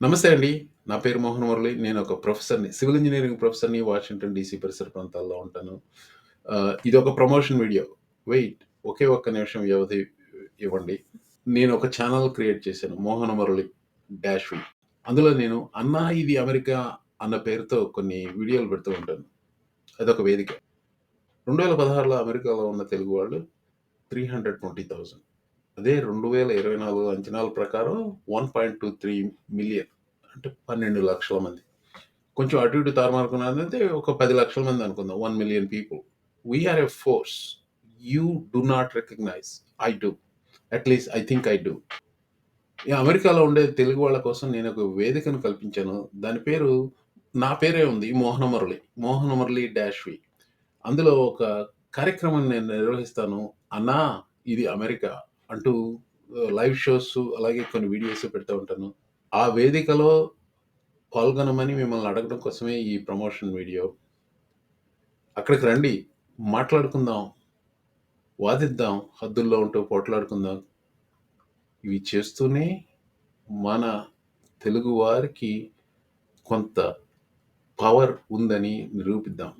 నమస్తే అండి. నా పేరు మోహన్ మురళి. నేను ఒక ప్రొఫెసర్‌ని. సివిల్ ఇంజనీరింగ్ ప్రొఫెసర్‌ని. వాషింగ్టన్ డీసీ పరిసర ప్రాంతాల్లో ఉంటాను. ఇది ఒక ప్రమోషన్ వీడియో. వెయిట్ ఒకే ఒక్క నిమిషం వ్యవధి ఇవ్వండి. నేను ఒక ఛానల్ క్రియేట్ చేశాను. Mohana Murali dash V. అందులో నేను అన్నా ఇది అమెరికా అన్న పేరుతో కొన్ని వీడియోలు పెడుతూ ఉంటాను. అదొక వేదిక. 2016లో అమెరికాలో ఉన్న తెలుగు వాళ్ళు 320,000 అదే 2024 అంచనాల ప్రకారం 1.23 మిలియన్ అంటే పన్నెండు లక్షల మంది. కొంచెం అటు ఇటు తారుమారుకున్నదంటే ఒక పది లక్షల మంది అనుకుందాం. One million people. We are a force. You do not recognise. I do at least I think I do ఈ అమెరికాలో ఉండే తెలుగు వాళ్ళ కోసం నేను ఒక వేదికను కల్పించాను. దాని పేరు నా పేరే ఉంది. Mohana Murali. Mohana Murali dash V. అందులో ఒక కార్యక్రమం నేను నిర్వహిస్తాను. అన్నా ఇది అమెరికా అంటూ లైవ్ షోస్ అలాగే కొన్ని వీడియోస్ పెడుతూ ఉంటాను. ఆ వేదికలో పాల్గొనమని మిమ్మల్ని అడగడం కోసమే ఈ ప్రమోషన్ వీడియో. అక్కడికి రండి. మాట్లాడుకుందాం. వాదిద్దాం. హద్దుల్లో ఉంటూ పోట్లాడుకుందాం. ఇవి చేస్తూనే మన తెలుగు వారికి కొంత పవర్ ఉందని నిరూపిద్దాం.